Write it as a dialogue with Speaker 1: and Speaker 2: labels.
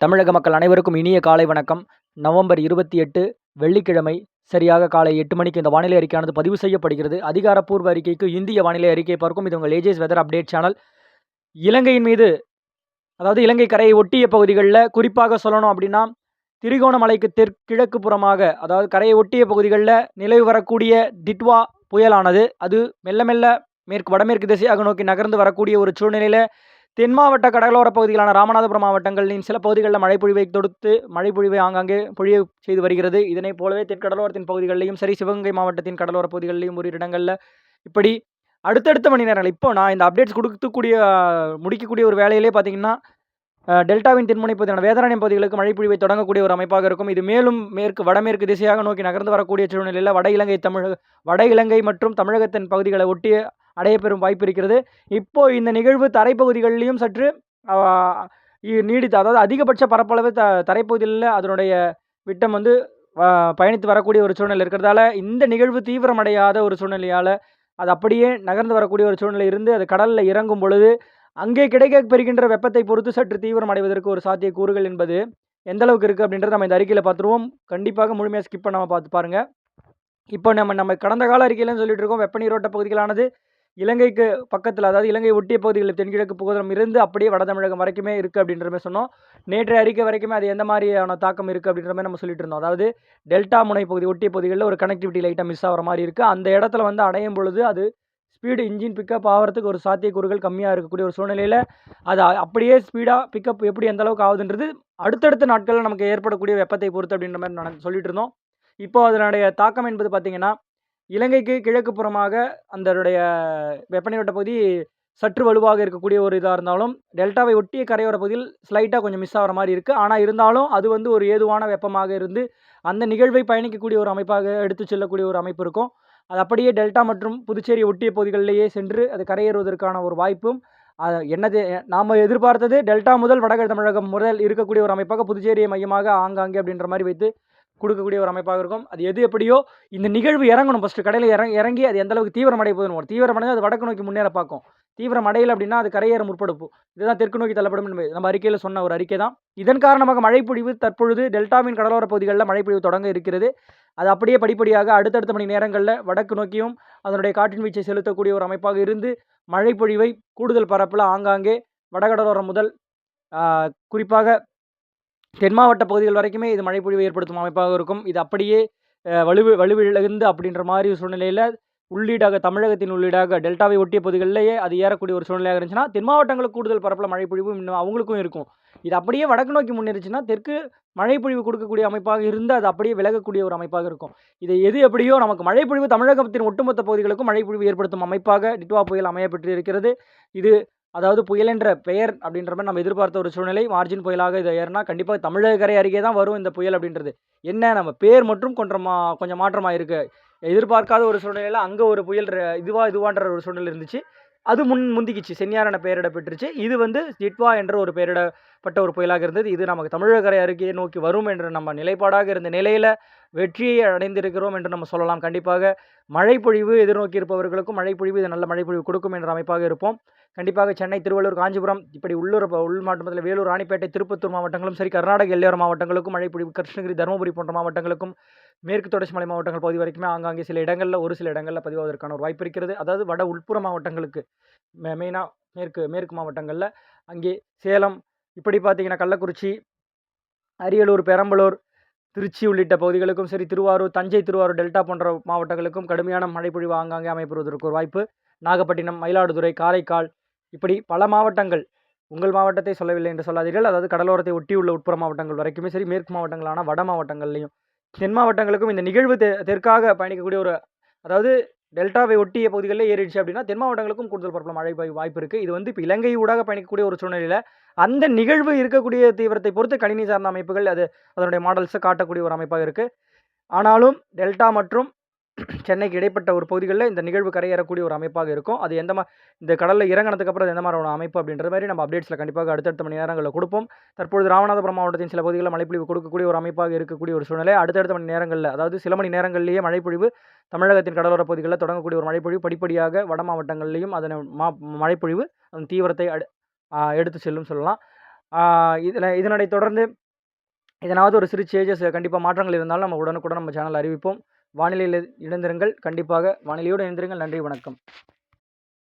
Speaker 1: தமிழக மக்கள் அனைவருக்கும் இனிய காலை வணக்கம். நவம்பர் இருபத்தி எட்டு வெள்ளிக்கிழமை சரியாக காலை எட்டு மணிக்கு இந்த வானிலை அறிக்கையானது பதிவு செய்யப்படுகிறது. அதிகாரப்பூர்வ அறிக்கைக்கு இந்திய வானிலை அறிக்கை பார்க்கும். இது உங்கள் ஏஜேஸ் வெதர் அப்டேட் சேனல் இலங்கையின் மீது அதாவது இலங்கை கரையை ஒட்டிய பகுதிகளில் குறிப்பாக சொல்லணும் அப்படின்னா திரிகோணமலைக்கு தெற்கிழக்கு புறமாக அதாவது கரையை ஒட்டிய பகுதிகளில் நிலவு வரக்கூடிய திட்வா புயலானது அது மெல்ல மெல்ல மேற்கு வடமேற்கு திசையாக நோக்கி நகர்ந்து வரக்கூடிய ஒரு சூழ்நிலையில் தென் மாவட்ட கடலோர பகுதிகளான ராமநாதபுரம் மாவட்டங்களின் சில பகுதிகளில் மழை பொழிவை தொடுத்து மழை பொழிவை ஆங்காங்கே பொழிய செய்து வருகிறது. இதனைப் போலவே தென்கடலோரத்தின் பகுதிகளிலையும் சரி சிவகங்கை மாவட்டத்தின் கடலோர பகுதிகளிலையும் ஒரு இடங்களில் இப்படி அடுத்தடுத்த மணி நேரங்கள். இப்போ நான் இந்த அப்டேட்ஸ் கொடுக்கக்கூடிய முடிக்கக்கூடிய ஒரு வேலையிலே பார்த்தீங்கன்னா டெல்டாவின் தென்முனை பகுதியான வேதாரண்யம் பகுதிகளுக்கு மழை பொழிவை தொடங்கக்கூடிய ஒரு அமைப்பாக இருக்கும். இது மேலும் மேற்கு வடமேற்கு திசையாக நோக்கி நகர்ந்து வரக்கூடிய சூழ்நிலையில் வட இலங்கை தமிழக வட இலங்கை மற்றும் தமிழகத்தின் பகுதிகளை ஒட்டி அடையப்பெறும் வாய்ப்பு இருக்கிறது. இப்போ இந்த நிகழ்வு தரைப்பகுதிகளிலையும் சற்று நீடித்த நீடித்து அதாவது அதிகபட்ச பரப்பளவு த தரைப்பகுதியில் அதனுடைய விட்டம் வந்து பயணித்து வரக்கூடிய ஒரு சூழ்நிலை இருக்கிறதால இந்த நிகழ்வு தீவிரமடையாத ஒரு சூழ்நிலையால் அது அப்படியே நகர்ந்து வரக்கூடிய ஒரு சூழ்நிலை இருந்து அது கடலில் இறங்கும் பொழுது அங்கே கிடைக்க பெறுகின்ற வெப்பத்தை பொறுத்து சற்று தீவிரம் அடைவதற்கு ஒரு சாத்திய கூறுகள் என்பது எந்த அளவுக்கு இருக்குது அப்படின்றத நம்ம இந்த அறிக்கையில் பார்த்துருவோம். கண்டிப்பாக முழுமையாக ஸ்கிப் பண்ணாமல் பார்த்து பாருங்கள் இப்போ நம்ம நம்ம கடந்த கால அறிக்கையிலன்னு சொல்லிட்டு இருக்கோம் வெப்ப நீரோட்ட பகுதிகளானது இலங்கைக்கு பக்கத்தில் அதாவது இலங்கை ஒட்டிய பகுதிகளில் தென்கிழக்கு பகுதியில் இருந்து அப்படியே வட தமிழகம் வரைக்குமே இருக்குது அப்படின்ற மாதிரி சொன்னோம். நேற்றைய அறிக்கை வரைக்குமே அது எந்த மாதிரியான தாக்கம் இருக்குது அப்படின்ற மாதிரி நம்ம சொல்லிட்டு இருந்தோம். அதாவது டெல்டா முனை பகுதி ஒட்டிய பகுதிகளில் ஒரு கனெக்டிவிட்டி லைட்டாக மிஸ் ஆகிற மாதிரி இருக்குது அந்த இடத்துல வந்து அடையும் பொழுது அது ஸ்பீடு இன்ஜின் பிக்கப் ஆகிறதுக்கு ஒரு சாத்தியக்கூறுகள் கம்மியாக இருக்கக்கூடிய ஒரு சூழ்நிலையில் அது அப்படியே ஸ்பீடாக பிக்கப் எப்படி எந்த அளவுக்கு ஆகுதுன்றது அடுத்தடுத்த நாட்களில் நமக்கு ஏற்படக்கூடிய வெப்பத்தை பொறுத்து அப்படின்ற மாதிரி நான் சொல்லிட்டு இருந்தோம். இப்போ அதனுடைய தாக்கம் என்பது பார்த்திங்கன்னா இலங்கைக்கு கிழக்கு புறமாக அந்தனுடைய வெப்பநிலையோட்ட பகுதி சற்று வலுவாக இருக்கக்கூடிய ஒரு இதாக இருந்தாலும் டெல்டாவை ஒட்டிய கரையோர பகுதியில் ஸ்லைட்டாக கொஞ்சம் மிஸ் ஆகிற மாதிரி இருக்குது ஆனால் இருந்தாலும் அது வந்து ஒரு ஏதுவான வெப்பமாக இருந்து அந்த நிகழ்வை பயணிக்கக்கூடிய ஒரு அமைப்பாக எடுத்து செல்லக்கூடிய ஒரு அமைப்பு இருக்கும். அது அப்படியே டெல்டா மற்றும் புதுச்சேரி ஒட்டிய பகுதிகளிலேயே சென்று அது கரையேறுவதற்கான ஒரு வாய்ப்பும் அது என்னது நாம் எதிர்பார்த்தது டெல்டா முதல் வடக தமிழகம் முதல் இருக்கக்கூடிய ஒரு அமைப்பாக புதுச்சேரியை மையமாக ஆங்காங்கே அப்படின்ற மாதிரி வைத்து கொடுக்கக்கூடிய ஒரு அமைப்பாக இருக்கும். அது எது எப்படியோ இந்த நிகழ்வு இறங்கணும். ஃபஸ்ட்டு கடையில் இறங்கி இறங்கி அது எந்த அளவுக்கு தீவிரமடைய போதுன்னு ஒரு தீவிரமடைந்து அது வடக்கு நோக்கி முன்னேற பார்க்கும். தீவிரம் அடையல அப்படின்னா அது கரையேற முற்படுப்பு. இதுதான் தெற்கு நோக்கி தள்ளப்படும் என்பது. நம்ம அறிக்கையில் சொன்ன ஒரு அறிக்கை தான். இதன் காரணமாக மழைப்பொழிவு தற்பொழுது டெல்டாவின் கடலோர பகுதிகளில் மழைப்பொழிவு தொடங்க இருக்கிறது. அது அப்படியே படிப்படியாக அடுத்தடுத்த மணி நேரங்களில் வடக்கு நோக்கியும் அதனுடைய காற்றின் வீச்சை செலுத்தக்கூடிய ஒரு அமைப்பாக இருந்து மழைப்பொழிவை கூடுதல் பரப்பில் ஆங்காங்கே வடகடலோரம் முதல் குறிப்பாக தென் மாவட்ட பகுதிகள் வரைக்குமே இது மழைப்பொழிவை ஏற்படுத்தும் அமைப்பாக இருக்கும். இது அப்படியே வலுவு வலுவிழந்து அப்படின்ற மாதிரி சூழ்நிலையில் உள்ளீடாக தமிழகத்தின் உள்ளீடாக டெல்டாவை ஒட்டிய பகுதிகளிலேயே அது ஏறக்கூடிய ஒரு சூழ்நிலையாக இருந்துச்சுன்னா தென் மாவட்டங்களுக்கு கூடுதல் பரப்பில் மழைப்பொழிவு இன்னும் அவங்களுக்கும் இருக்கும். இது அப்படியே வடக்கு நோக்கி முன்னேறிச்சுன்னா தெற்கு மழைப்பொழிவு கொடுக்கக்கூடிய அமைப்பாக இருந்து அது அப்படியே விலகக்கூடிய ஒரு அமைப்பாக இருக்கும். இது எது எப்படியோ நமக்கு மழைப்பொழிவு தமிழகத்தின் ஒட்டுமொத்த பகுதிகளுக்கும் மழைப்பொழிவு ஏற்படுத்தும் அமைப்பாக டிட்வா புயல் அமைய இருக்கிறது இது அதாவது புயல் என்ற பெயர் அப்படின்ற மாதிரி நம்ம எதிர்பார்த்த ஒரு சூழ்நிலை மார்ஜின் புயலாக இது ஏறினா கண்டிப்பாக தமிழக கரை அருகே தான் வரும் இந்த புயல் அப்படின்றது. என்ன நம்ம பேர் மட்டும் கொஞ்சம் மா கொஞ்சம் மாற்றமாக இருக்குது எதிர்பார்க்காத ஒரு சூழ்நிலையில் அங்கே ஒரு புயல் இதுவாக இதுவான்ற ஒரு சூழ்நிலை இருந்துச்சு. அது முன் முந்திக்கிச்சு. சென்னியார் என பெயரிட பெற்றுச்சு. இது வந்து டிட்வா என்ற ஒரு பெயரிடப்பட்ட ஒரு புயலாக இருந்தது. இது நமக்கு தமிழகரை அருகே நோக்கி வரும் என்ற நம்ம நிலைப்பாடாக இருந்த நிலையில் வெற்றியை அடைந்திருக்கிறோம் என்று நம்ம சொல்லலாம். கண்டிப்பாக மழைப்பொழிவு எதிர்நோக்கி இருப்பவர்களுக்கும் மழைப்பொழிவு இது நல்ல மழைப்பொழிவு கொடுக்கும் என்ற அமைப்பாக இருப்போம். கண்டிப்பாக சென்னை திருவள்ளூர் காஞ்சிபுரம் இப்படி உள்ளூர் உள் மாவட்டத்தில் வேலூர் ராணிப்பேட்டை திருப்பத்தூர் மாவட்டங்களும் சரி கர்நாடக எல்லையோர மாவட்டங்களுக்கும் மழைப்பொழிவு கிருஷ்ணகிரி தருமபுரி போன்ற மாவட்டங்களுக்கும் மேற்கு தொடர்ச்சி மலை மாவட்டங்கள் பகுதி வரைக்குமே ஆங்காங்கே சில இடங்களில் ஒரு சில இடங்களில் பதிவாவதற்கான ஒரு வாய்ப்பு இருக்கிறது. அதாவது வட உட்புற மாவட்டங்களுக்கு மெயினாக மேற்கு மேற்கு மாவட்டங்களில் அங்கே சேலம் இப்படி பார்த்தீங்கன்னா கள்ளக்குறிச்சி அரியலூர் பெரம்பலூர் திருச்சி உள்ளிட்ட பகுதிகளுக்கும் சரி திருவாரூர் தஞ்சை திருவாரூர் டெல்டா போன்ற மாவட்டங்களுக்கும் கடுமையான மழைப்பொழிவு ஆங்காங்கே அமைப்பெறுவதற்கு ஒரு வாய்ப்பு. நாகப்பட்டினம் மயிலாடுதுறை காரைக்கால் இப்படி பல மாவட்டங்கள் உங்கள் மாவட்டத்தை சொல்லவில்லை என்று சொல்லாதீர்கள். அதாவது கடலோரத்தை ஒட்டியுள்ள உட்புற மாவட்டங்கள் வரைக்குமே சரி மேற்கு மாவட்டங்களான வட மாவட்டங்கள்லையும் தென் மாவட்டங்களுக்கும் இந்த நிகழ்வு தெ தெற்காக பயணிக்கக்கூடிய ஒரு அதாவது டெல்டாவை ஒட்டிய பகுதிகளில் ஏறிடுச்சு அப்படின்னா தென் மாவட்டங்களுக்கும் கூடுதல் பரப்பல மழை பெய்ய வாய்ப்பு இருக்குது இது வந்து இப்போ இலங்கை ஊடாக பயணிக்கக்கூடிய ஒரு சூழ்நிலையில் அந்த நிகழ்வு இருக்கக்கூடிய தீவிரத்தை பொறுத்து கணினி சார்ந்த அமைப்புகள் அது அதனுடைய மாடல்ஸை காட்டக்கூடிய ஒரு அமைப்பாக இருக்குது ஆனாலும் டெல்டா மற்றும் சென்னைக்கு இடைப்பட்ட ஒரு பகுதிகளில் இந்த நிகழ்வு கரையேறக்கூடிய ஒரு அமைப்பாக இருக்கும். அது எந்த மா இந்த கடலில் இறங்கினதுக்கப்புறம் அது எந்த மாதிரியான அமைப்பு அப்படின்ற மாதிரி நம்ம அப்டேட்ஸில் கண்டிப்பாக அடுத்தடுத்த மணி நேரங்களில் கொடுப்போம். தற்பொழுது ராமநாதபுரம் மாவட்டத்தின் சில பகுதிகளில் மழைப்பொழிவு கொடுக்கக்கூடிய ஒரு அமைப்பாக இருக்கக்கூடிய ஒரு சூழ்நிலை. அடுத்தடுத்த மணி நேரங்களில் அதாவது சில மணி நேரங்களிலேயே மழைப்பொழிவு தமிழகத்தின் கடலோர பகுதிகளில் தொடங்கக்கூடிய ஒரு மழைப்பொழிவு படிப்படியாக வட மாவட்டங்களிலையும் அதன் மா மழைப்பொழிவு அதன் தீவிரத்தை அடு எடுத்து செல்லும் சொல்லலாம். இதில் இதனை தொடர்ந்து இதனாவது ஒரு சிறு சேஞ்சஸ் கண்டிப்பாக மாற்றங்கள் இருந்தாலும் நம்ம உடனுக்குடன் நம்ம சேனல் அறிவிப்போம். வானிலையில் இணைந்திருங்கள். கண்டிப்பாக வானிலையோடு இணைந்திருங்கள். நன்றி வணக்கம்.